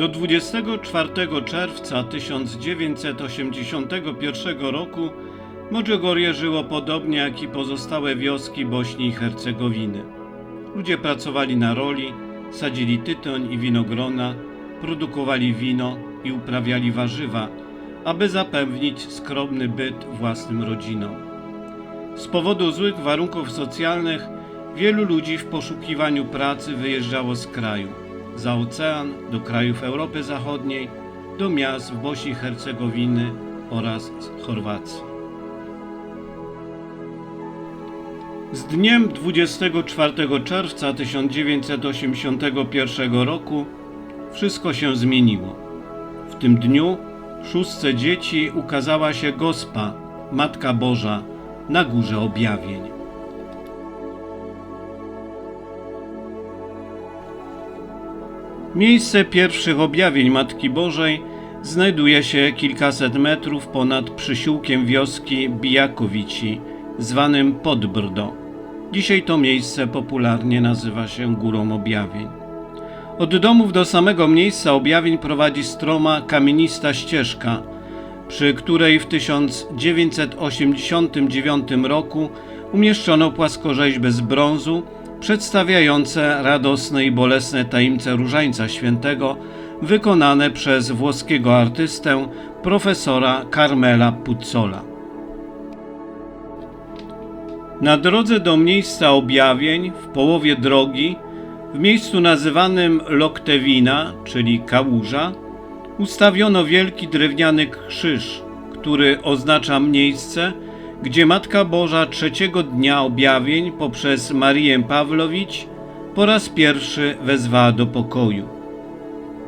Do 24 czerwca 1981 roku Modżegorje żyło podobnie jak i pozostałe wioski Bośni i Hercegowiny. Ludzie pracowali na roli, sadzili tytoń i winogrona, produkowali wino i uprawiali warzywa, aby zapewnić skromny byt własnym rodzinom. Z powodu złych warunków socjalnych wielu ludzi w poszukiwaniu pracy wyjeżdżało z kraju, za ocean, do krajów Europy Zachodniej, do miast w Bośni i Hercegowiny oraz Chorwacji. Z dniem 24 czerwca 1981 roku wszystko się zmieniło. W tym dniu szóstce dzieci ukazała się Gospa, Matka Boża, na górze objawień. Miejsce pierwszych objawień Matki Bożej znajduje się kilkaset metrów ponad przysiłkiem wioski Bijakowici, zwanym Podbrdo. Dzisiaj to miejsce popularnie nazywa się Górą Objawień. Od domów do samego miejsca objawień prowadzi stroma kamienista ścieżka, przy której w 1989 roku umieszczono płaskorzeźby z brązu przedstawiające radosne i bolesne tajemnice Różańca Świętego wykonane przez włoskiego artystę profesora Carmela Puzzola. Na drodze do miejsca objawień, w połowie drogi, w miejscu nazywanym Loktewina, czyli kałuża, ustawiono wielki drewniany krzyż, który oznacza miejsce, gdzie Matka Boża trzeciego dnia objawień poprzez Marię Pawlowicz po raz pierwszy wezwała do pokoju.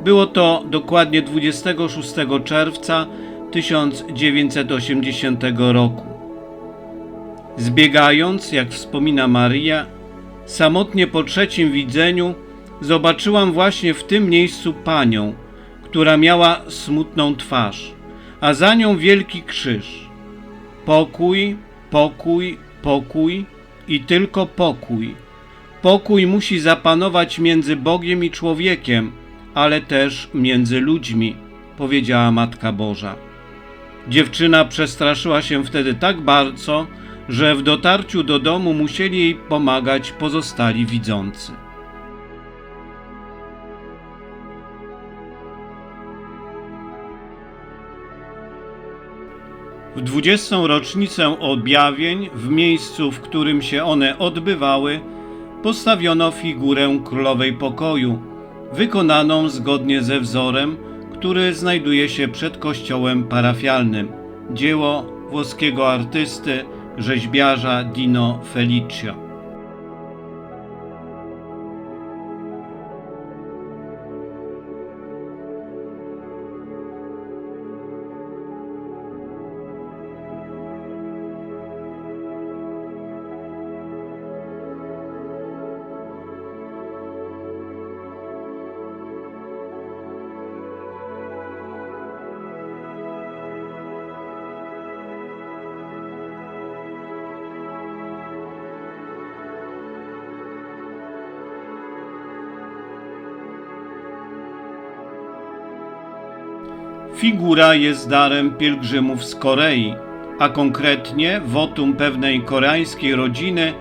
Było to dokładnie 26 czerwca 1980 roku. Zbiegając, jak wspomina Maria, samotnie po trzecim widzeniu zobaczyłam właśnie w tym miejscu panią, która miała smutną twarz, a za nią wielki krzyż. Pokój, pokój, pokój i tylko pokój. Pokój musi zapanować między Bogiem i człowiekiem, ale też między ludźmi, powiedziała Matka Boża. Dziewczyna przestraszyła się wtedy tak bardzo, że w dotarciu do domu musieli jej pomagać pozostali widzący. W dwudziestą rocznicę objawień, w miejscu, w którym się one odbywały, postawiono figurę królowej pokoju, wykonaną zgodnie ze wzorem, który znajduje się przed kościołem parafialnym. Dzieło włoskiego artysty rzeźbiarza Dino Felicio. Figura jest darem pielgrzymów z Korei, a konkretnie wotum pewnej koreańskiej rodziny,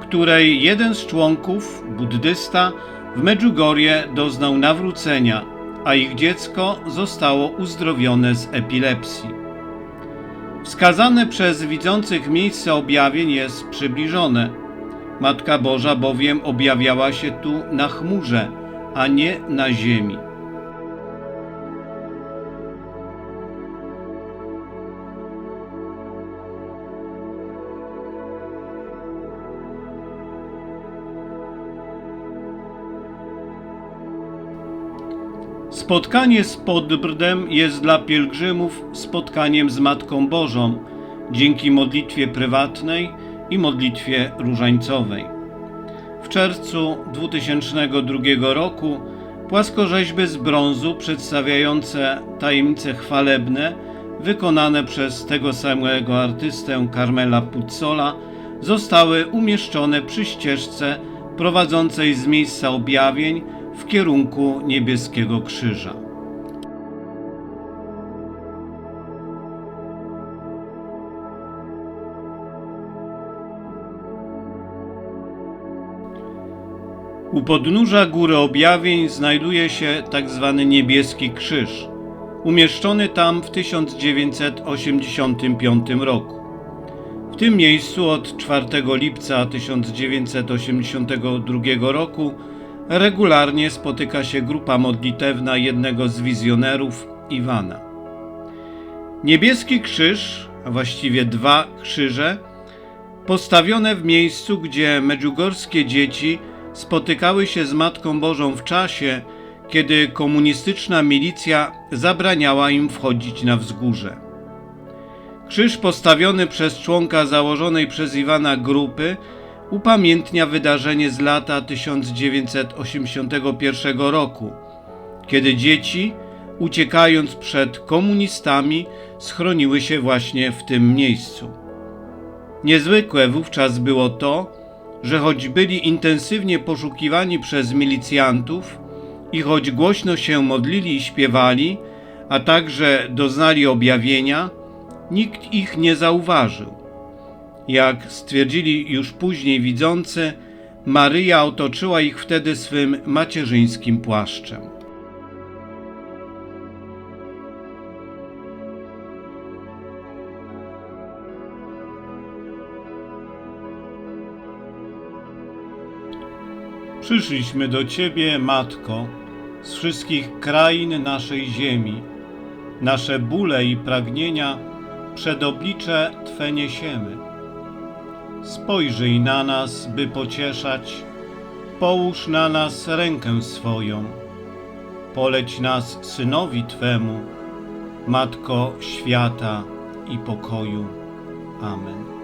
której jeden z członków, buddysta, w Medjugorje doznał nawrócenia, a ich dziecko zostało uzdrowione z epilepsji. Wskazane przez widzących miejsce objawień jest przybliżone. Matka Boża bowiem objawiała się tu na chmurze, a nie na ziemi. Spotkanie z Podbrdem jest dla pielgrzymów spotkaniem z Matką Bożą dzięki modlitwie prywatnej i modlitwie różańcowej. W czerwcu 2002 roku płaskorzeźby z brązu przedstawiające tajemnice chwalebne wykonane przez tego samego artystę Carmela Puzzola zostały umieszczone przy ścieżce prowadzącej z miejsca objawień w kierunku niebieskiego krzyża. U podnóża góry objawień znajduje się tak zwany niebieski krzyż, umieszczony tam w 1985 roku. W tym miejscu od 4 lipca 1982 roku regularnie spotyka się grupa modlitewna jednego z wizjonerów Iwana. Niebieski krzyż, a właściwie dwa krzyże, postawione w miejscu, gdzie medżugorskie dzieci spotykały się z Matką Bożą w czasie, kiedy komunistyczna milicja zabraniała im wchodzić na wzgórze. Krzyż postawiony przez członka założonej przez Iwana grupy upamiętnia wydarzenie z lata 1981 roku, kiedy dzieci, uciekając przed komunistami, schroniły się właśnie w tym miejscu. Niezwykłe wówczas było to, że choć byli intensywnie poszukiwani przez milicjantów i choć głośno się modlili i śpiewali, a także doznali objawienia, nikt ich nie zauważył. Jak stwierdzili już później widzący, Maryja otoczyła ich wtedy swym macierzyńskim płaszczem. Przyszliśmy do Ciebie, Matko, z wszystkich krain naszej ziemi. Nasze bóle i pragnienia przed oblicze Twe niesiemy. Spojrzyj na nas, by pocieszać, połóż na nas rękę swoją. Poleć nas Synowi Twemu, Matko świata i pokoju. Amen.